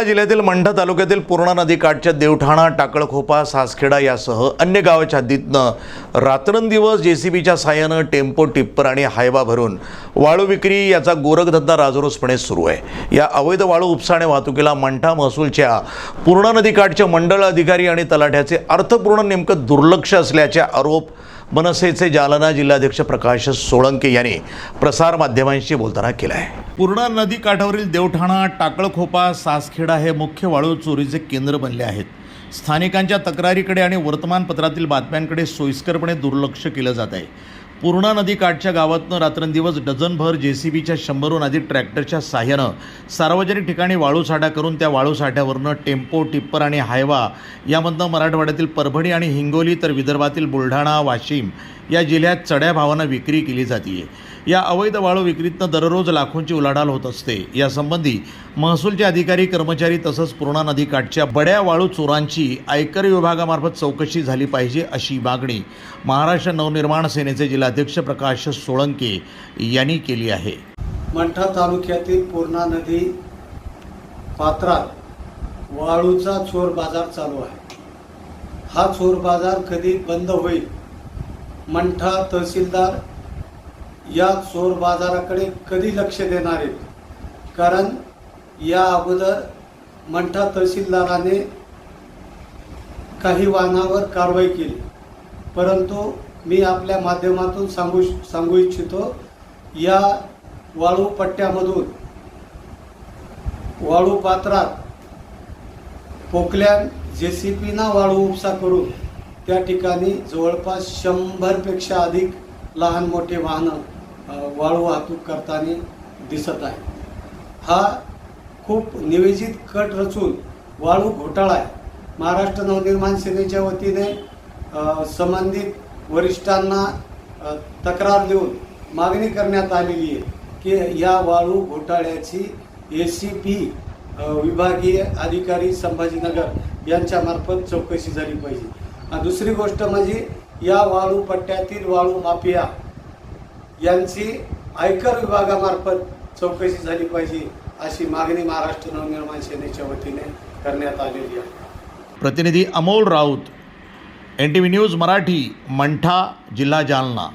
जालना जिल्ह्यातील मंठा तालुक्यातील पूर्णा नदीकाठच्या देवठाणा टाकळखोपा सासखेडा यासह अन्य गावाच्या हद्दीतनं रात्रंदिवस जे सी बीच्या साह्यानं टेम्पो टिप्पर आणि हायवा भरून वाळू विक्री याचा गोरखधंदा राजरोसपणे सुरू आहे. या अवैध वाळू उपसाणे वाहतुकीला मंठा महसूलच्या पूर्णा नदीकाठच्या मंडळ अधिकारी आणि तलाठ्याचे अर्थपूर्ण नेमकं दुर्लक्ष असल्याचे आरोप मनसेचे जालना जिल्हाध्यक्ष प्रकाश सोळंके यांनी प्रसारमाध्यमांशी बोलताना केला आहे पूर्णा नदी काठावरील देवठाणा टाकळखोपा सासखेडा हे मुख्य वाळू चोरीचे केंद्र बनले आहेत. स्थानिकांच्या तक्रारीकडे आणि वर्तमानपत्रातील बातम्यांकडे सोयीस्करपणे दुर्लक्ष केलं जात आहे. पूर्णा नदीकाठच्या गावातनं रात्रंदिवस डझनभर जे सी बीच्या शंभरहून अधिक ट्रॅक्टरच्या साह्यानं सार्वजनिक ठिकाणी वाळूसाठा करून त्या वाळूसाठ्यावरनं टेम्पो टिप्पर आणि हायवा यामधनं मराठवाड्यातील परभणी आणि हिंगोली तर विदर्भातील बुलढाणा वाशिम या जिल्ह्यात चढ्या भावानं विक्री केली जाते या अवैध वाळू विक्रीतनं दररोज लाखोंची उलाढाल होत असते. यासंबंधी महसूलचे अधिकारी कर्मचारी तसंच पूर्णा नदीकाठच्या बड्या वाळू चोरांची आयकर विभागामार्फत चौकशी झाली पाहिजे अशी मागणी महाराष्ट्र नवनिर्माण सेनेचे जिल्हाध्यक्ष प्रकाश सोळंके यांनी केली आहे. मंठा तालुक्यातील पूर्णा नदी पात्रात वाळूचा चोर बाजार चालू आहे. हा चोर बाजार कधी बंद होईल मंठा तहसीलदार या चोर बाजाराकडे कधी लक्ष देणार आहेत? कारण या अगोदर मंठा तहसीलदाराने काही वाहनावर कारवाई केली. परंतु मी आपल्या माध्यमातून सांगू सांगू इच्छितो या वाळू पट्ट्यामधून वाळू पात्रात पोकल्यान जे सी पीना वाळू उपसा करून त्या ठिकाणी जवळपास शंभरपेक्षा अधिक लहान मोठे वाहनं वाळू वाहतूक करताना दिसत आहे. हा खूप नियोजित कट रचून वाळू घोटाळा आहे. महाराष्ट्र नवनिर्माण सेनेच्या वतीने संबंधित वरिष्ठांना तक्रार देऊन मागणी करण्यात आलेली आहे की या वाळू घोटाळ्याची ए सी पी विभागीय अधिकारी संभाजीनगर यांच्यामार्फत चौकशी झाली पाहिजे. दुसरी गोष्ट म्हणजे या वाळू पट्ट्यातील वाळू माफिया यांची आयकर विभागामार्फत चौकशी झाली पाहिजे अशी मागणी महाराष्ट्र नवनिर्माण सेनेच्या वतीने करण्यात आलेली आहे. प्रतिनिधी Amol Raut N T V news Marathi Mantha जिल्हा जालना.